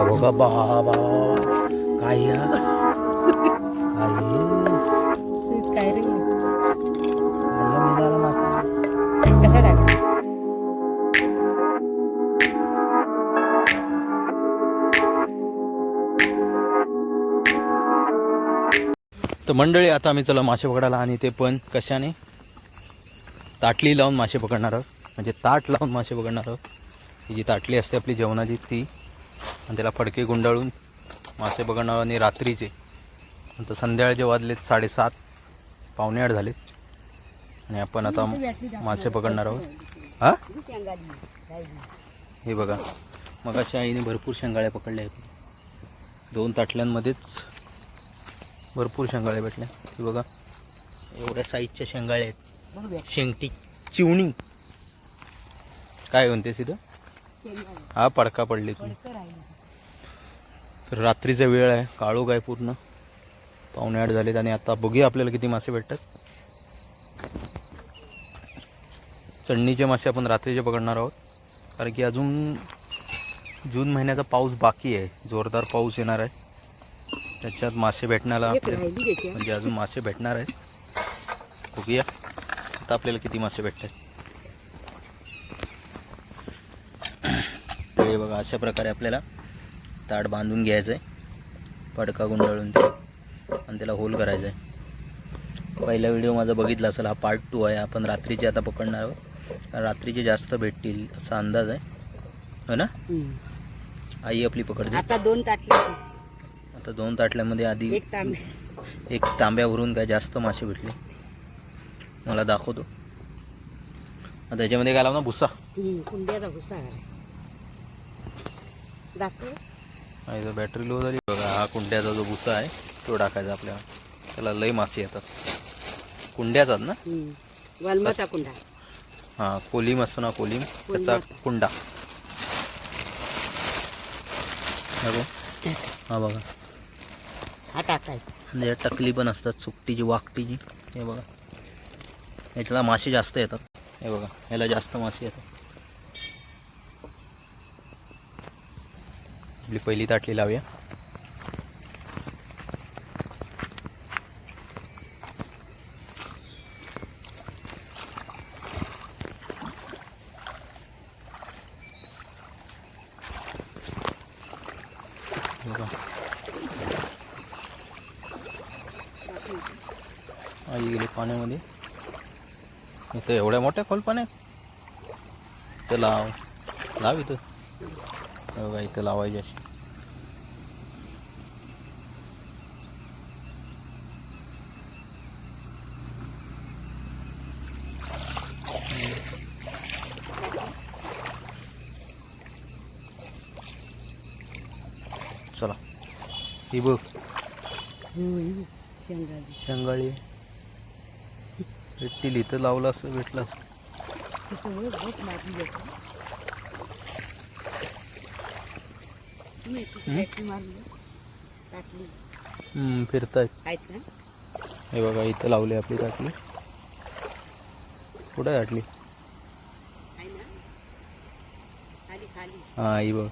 बघा काय या? काय काय रे? मिळाला मासा कसा टाक तर मंडळी आता आम्ही चला मासे पकडायला आणि ते पण कशाने? ताटली लावून मासे पकडणार आहोत. म्हणजे ताट लावून मासे पकडणार आहोत. ही जी ताटली असते आपली जेवणाची ती आणि त्याला फडके गुंडाळून मासे पकडणार आणि रात्रीचे संध्याकाळ संध्याकाळचे वाजलेत साडेसात पावणे आठ झालेत. आणि आपण आता मासे पकडणार आहोत. हां? हे बघा मग अशा आईने भरपूर शेंगाळ्या पकडल्या आहेत. दोन ताटल्यांमध्येच भरपूर शेंगाळे भेटल्या. हे बघा एवढ्या साईजच्या शेंगाळे आहेत. शेंगटी चिवणी. काय म्हणते तिथं हा पडका पडले तुम्ही. तर रात्रीचा वेळ आहे काळोख आहे पूर्ण. पावणे आठ झालेत आणि आता बघूया आपल्याला किती मासे भेटतात. चढणीचे मासे आपण रात्रीचे पकडणार आहोत. कारण की अजून जून महिन्याचा पाऊस बाकी आहे. जोरदार पाऊस येणार आहे. त्याच्यात मासे भेटण्याला म्हणजे अजून मासे भेटणार आहेत. बघूया. आता आपल्याला किती मासे भेटतात. हे बघा अशा प्रकारे आपल्याला ताट बांधून घ्यायचं आहे पडका गुंडाळून ते आणि त्याला होल करायचं आहे पहिला व्हिडिओ माझा बघितला असेल हा पार्ट टू आहे. आपण रात्रीचे आता पकडणार आहोत. रात्रीचे जास्त भेटतील असा अंदाज आहे. हो ना. आई आपली पकडते. आता दोन ताटले आता दोन ताटल्यामध्ये आधी एक तांबे. एक तांब्यावरून काय जास्त मासे भेटले. मला दाखवतो. त्याच्यामध्ये काय लावणार? भुसा. कुंड्याचा भुसा दाखव. आणि बॅटरी लो झाली बघा हा कुंड्याचा जो भुसा आहे तो टाकायचा आपल्याला. त्याला लई मासे येतात. कुंड्याचाच ना. वालमाचा कुंडा. हां कोलीम असतो ना कोलीम? त्याचा. कुंडा. हा बघ. हा हा टाकायचा. टकली पण असतात सुकटीची वाकटीची. हे बघा. याच्याला मासे जास्त येतात. हे बघा ह्याला जास्त मासे येतात. आपली पहिली ताटली लावूया. आई गेली पाण्यामध्ये. इथं एवढ्या मोठ्या खोल पाण्यात तर लाव लाव इथं. बघा इथं लावायची अशी. चला ही बघ. शेंगाची. शेंगाळी. भेटतील इथं लावलं असं भेटलं असतं. तिथे हम्म? बॅटरी मारली टाकली हम्म, फिरतायत आहेत ना हे बघा इथं लावली आपली ताटली कुठं आहे ताटली आहे ना खाली खाली हा ही बघ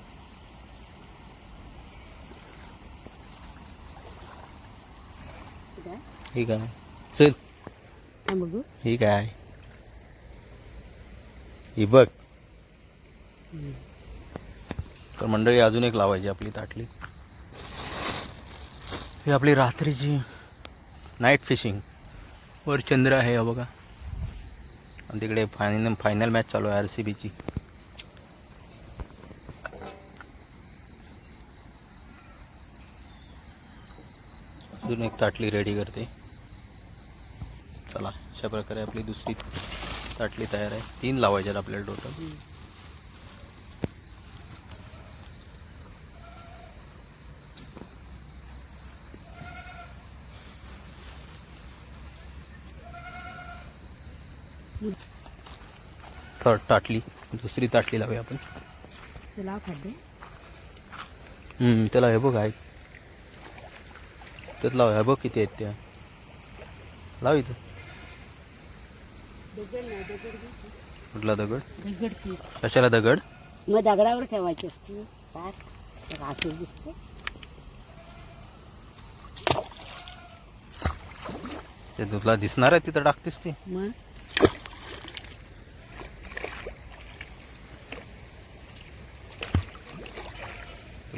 ठीक आहे? ही काय चल हा बघू ही काय ही बघ हम्म. तर मंडळी अजून एक लावायची आपली ताटली. ही आपली रात्रीची नाईट फिशिंग वर चंद्र आहे बघा. आणि तिकडे फायनल फायनल मॅच चालू आहे आर सी बीची अजून एक ताटली रेडी करते. चला अशा प्रकारे आपली दुसरी ताटली तयार आहे. तीन लावायच्यात आपल्याला टोटल थर्ड ताटली. दुसरी ताटली लावूया आपण. ते लाव खाद्य? हम्म, त्याला हे बघ आहे त्यात लाव हे बघ किती आहेत त्या. लाव इथं. कुठला दगड? कशाला दगड? मग दगडावर ठेवायची असते. असं दिसतं. ते तुला दिसणार आहे तिथं टाकतेस ती. मग?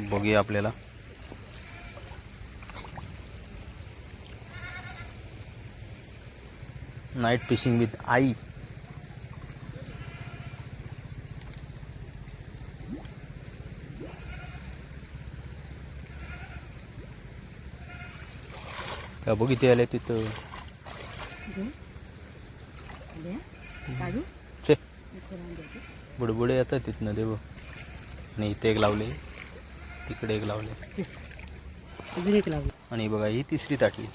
बघूया आपल्याला. नाईट फिशिंग विथ आई का बघ इथे आले तिथं. बुडबुडे येतात तिथनं देव. आणि इथे एक लावले. तिकडे एक लावले. अजून एक लावली. आणि बघा ही तिसरी ताटली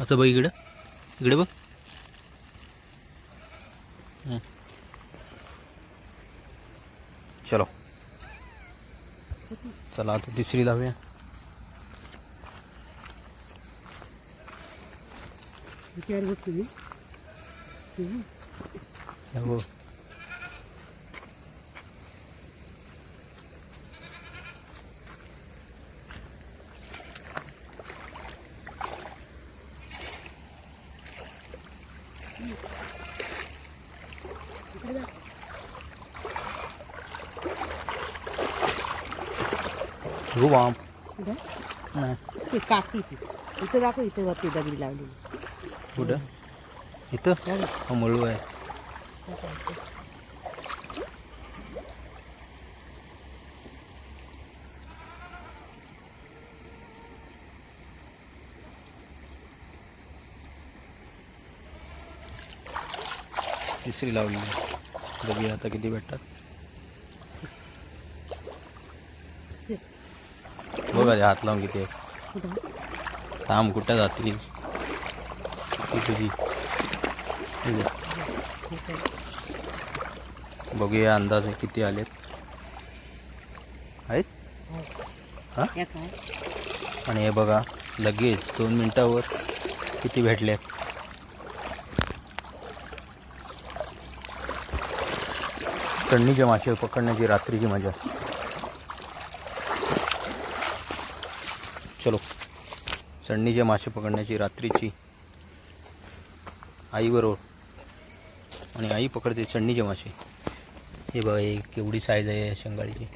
असं बघ इकडं. इकडे बघ. हं. चलो. चला आता तिसरी लावूया. विचार बघ तुम्ही हम्म. हो इकडे जा. हो बाम कुठं? नाही ते काकी ती इथं दाखव इथं वरती दगडी लावलेली कुठं इथं बघ. हा मळू आहे तिसरी लावली बघूया आता किती भेटतात बघा हात लावून किती थांब कुठं जातील तुझी आहे. बघूया अंदाज किती आलेत. आहेत? आणि हे बघा लगेच दोन मिनटावर किती भेटले चढणीचे मासे पकडण्याची रात्रीची मजा. चलो. चढणीचे मासे पकडण्याची रात्रीची आईबरोबर आणि आई पकडते चढणीचे मासे हे बघा हे केवढी साईज आहे या शेंगाळीची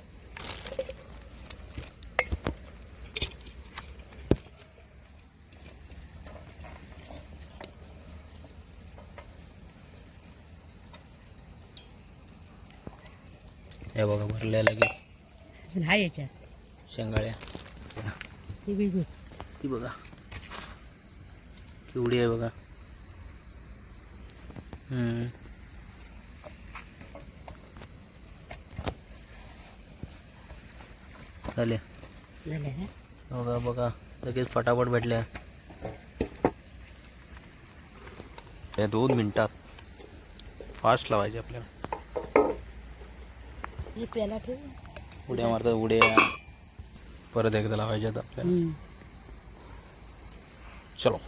हे बघा भरल्या लगेच. याच्यात. शेंगाळ्या हे ती बघा. केवढी आहे बघा. झाले ना? बघा बघा. लगेच फटाफट भेटल्या. या दोन मिनिटात फास्ट लावायचे आपल्याला. हे उड्या मारतात उड्या. परत एकदा लावायच्यात आपल्याला. चलो.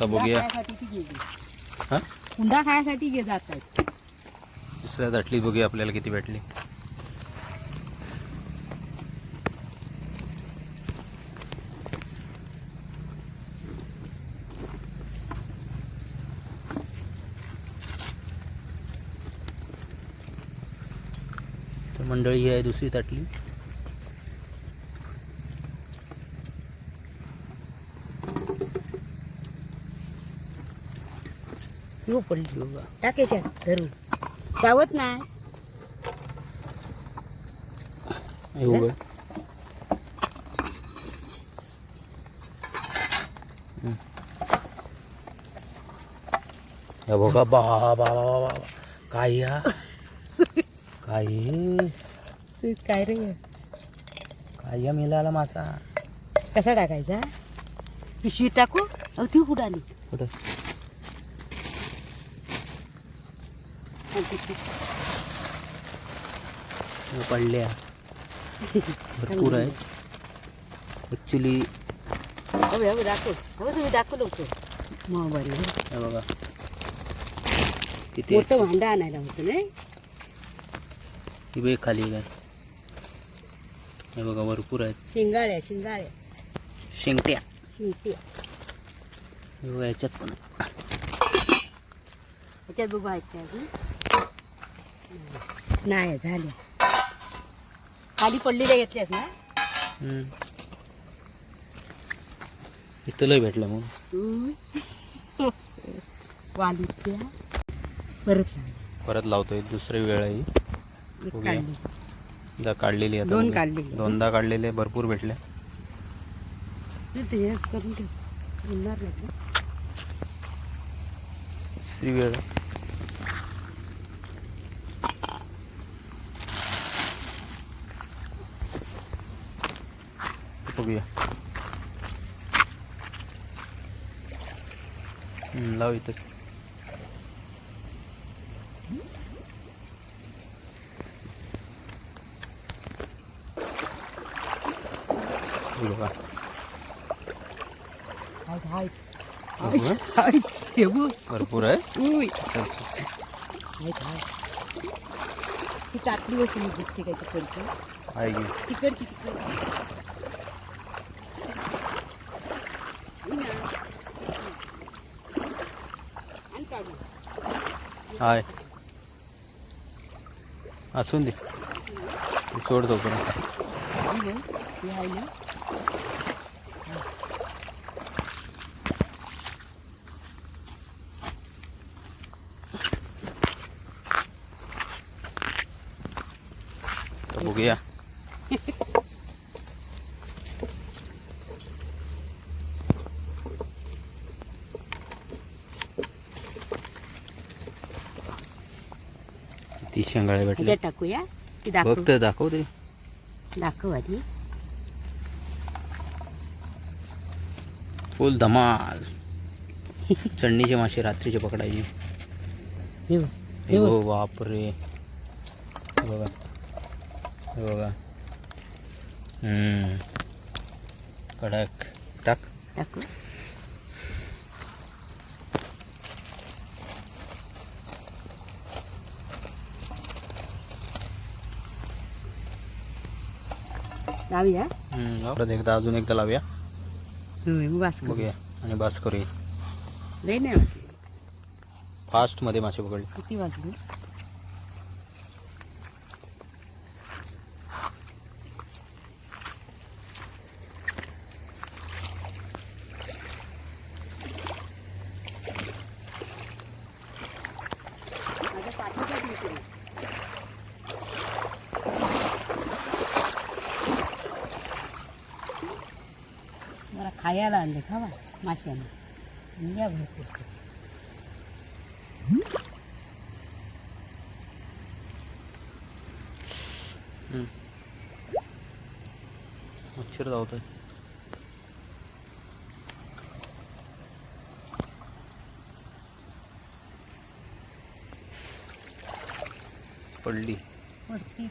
आता बघूया. हा? हुंडा खायसाठी गे जात आहेत. दुसऱ्या दाटली बघूया आपल्याला किती भेटली. तर मंडळी ही आहे दुसरी ताटली. हो पडली बघा टाकायच्या धरून. चावत नाही. बघा बा बा बा. काय या? काय? काय रे? काय या मिळाला मासा? कसा टाकायचा? पिशवी टाकू? ती आली. कुठं हो, पिशवी. या पडल्या. भरपूर आहे. ॲक्च्युली दाखव. तुम्ही लवकर. हे बघा. किती मोठं भांडं आणायला होतं नाही? ही बे खाली काय हे बघा भरपूर आहेत. शिंगाळ्या शिंगाळ्या. शेंगट्या. शिंगट्या. हे बघा याच्यात पण आहे. ह्याच्यात बघू अजून. नाही झाल्या खाली पडलेल्या घेतल्यास ना. इथं लय भेटलं वालीच्या परत. परत लावतोय दुसरी वेळ आहे ही. काढली. काढलेली आता दोन. काढलेली. दोनदा काढलेले भरपूर भेटले. हे तिसरी वेळ. बघूया. लाव इथं. बघा. भरपूर आहे. ती टाकली दिसते काय तिकडची. आहे की? तिकडची तिकडची. हाय असून दे ते सोडतो पण आणि मग हे आहे ना तर बघूया किती शेंगाळे भेटले ह्याच्यात टाकूया. ती दाखव. तर दाखव ते. दाखव आधी. फुल धमाल. चढणीचे मासे रात्रीचे पकडायचे. हे बघ हे हो बापरे. हे बघा. हे बघा. हम्म. कडक. टाक. टाकू. लावूया. परत एकदा अजून एकदा लावूया. बघूया आणि बस करूया नाही वाटली. फास्टमध्ये मासे पकडले किती वाजले जरा खायला आणले खावा माशाने या भरपूर मच्छर धावतोय पडली. वरती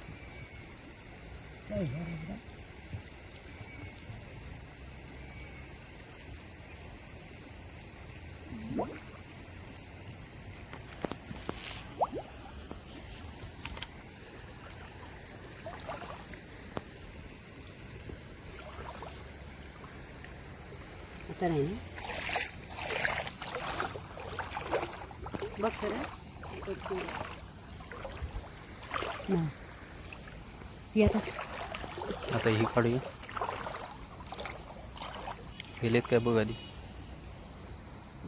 नाही ना? बघ आता आता ही काढूया. गेलेत काय बघ आधी?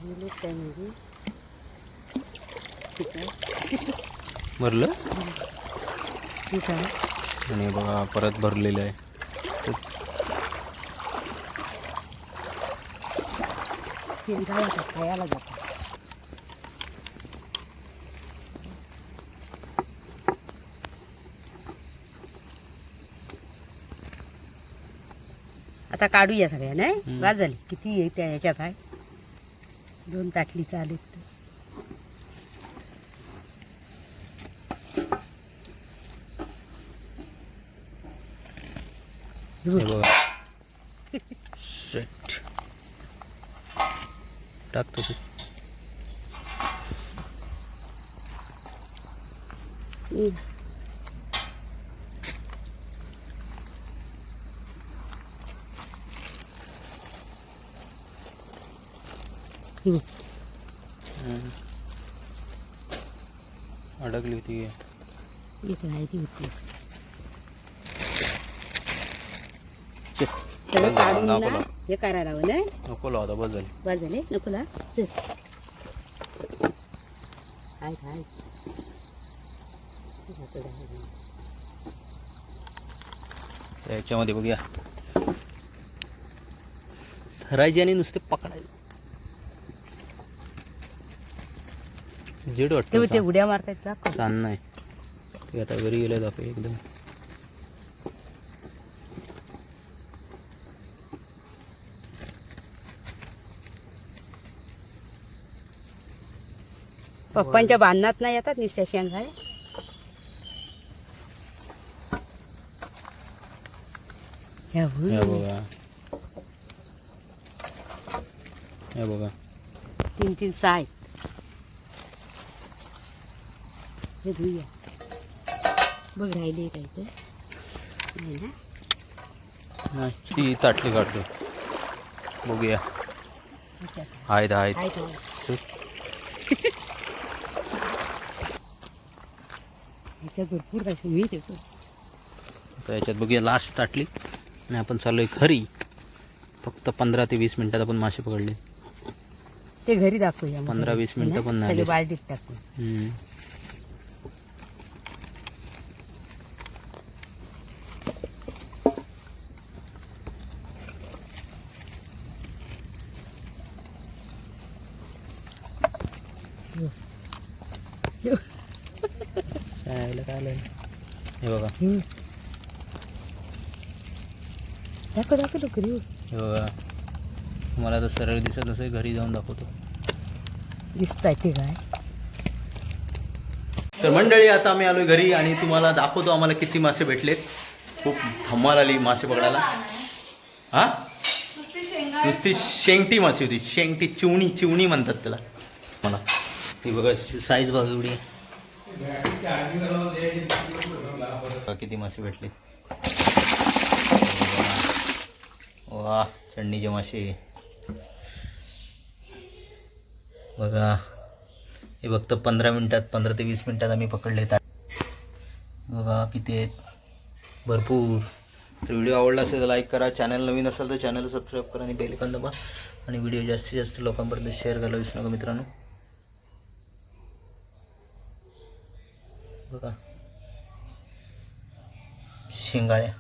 गेले काय म्हणजे ठीक आहे भरलं? ठीक आहे आणि बघा परत भरलेलं आहे. शेंगा आता खायला जातात आता काढूया सगळ्या नाही? झाली किती आहे त्या ह्याच्यात आहे? दोन ताटली चालेल बघा. टाक तसं हम्म. हम्म. अडकली होती इथे आहे ती होती काढून. हे करायला हवं ना? नको लावता बस झाली. बस झाले? नको ला चल. हाय हाय. तर याच्यामध्ये बघूया. धरायची आणि नुसते पकडायचे जड वाटतं ते उड्या मारतायत दाखव छान नाही. ते आता घरी गेलं दाखव एकदम. पप्पांच्या बांधण्यात नाही येतात नुसत्या शेंगाय? ह्या होय. हे बघा. बघा. तीन तीन सहा आहेत हे धुया. बघ राहिले काय ते. नाही ना? नाही, ती ताटली काढतो. बघूया. ह्याच्यात आहेत आहेत. आहे का? चल. ह्याच्यात भरपूर काय मी देतो तर याच्यात बघूया लास्ट ताटली आणि आपण चाललोय खरी फक्त पंधरा ते वीस मिनिटात आपण मासे पकडले ते घरी दाखवूया. पंधरा वीस मिनिटं? पण नाही. बालडीत टाकू हम्म. शाळेला काय आलं हे बघा. हम्म. दाखव दाखव लवकर येऊ. हे बघा. मला तर सरळ दिसत असेल घरी जाऊन दाखवतो. दिसत आहे ते काय? तर मंडळी आता आम्ही आलोय घरी आणि तुम्हाला दाखवतो आम्हाला किती मासे भेटलेत. खूप धमाल आली मासे पकडायला. हा? नुसती शेंगटी मासे होती. शेंगटी चिवणी चिवणी म्हणतात त्याला. मला. ती बघा साईज बघा एवढी. किती मासे भेटले. वा चढणीचे मासे. बघा. हे फक्त पंधरा मिनिटात पंधरा ते वीस मिनिटात आम्ही पकडले. ताट बघा किती आहेत. भरपूर. तर व्हिडिओ आवडला असेल तर लाईक करा. चॅनल नवीन असेल तर चॅनल सबस्क्राईब करा आणि बेल दबा. आणि व्हिडिओ जास्तीत जास्त लोकांपर्यंत शेअर करायला विसरू नका मित्रांनो. बघा. शेंगाळ्या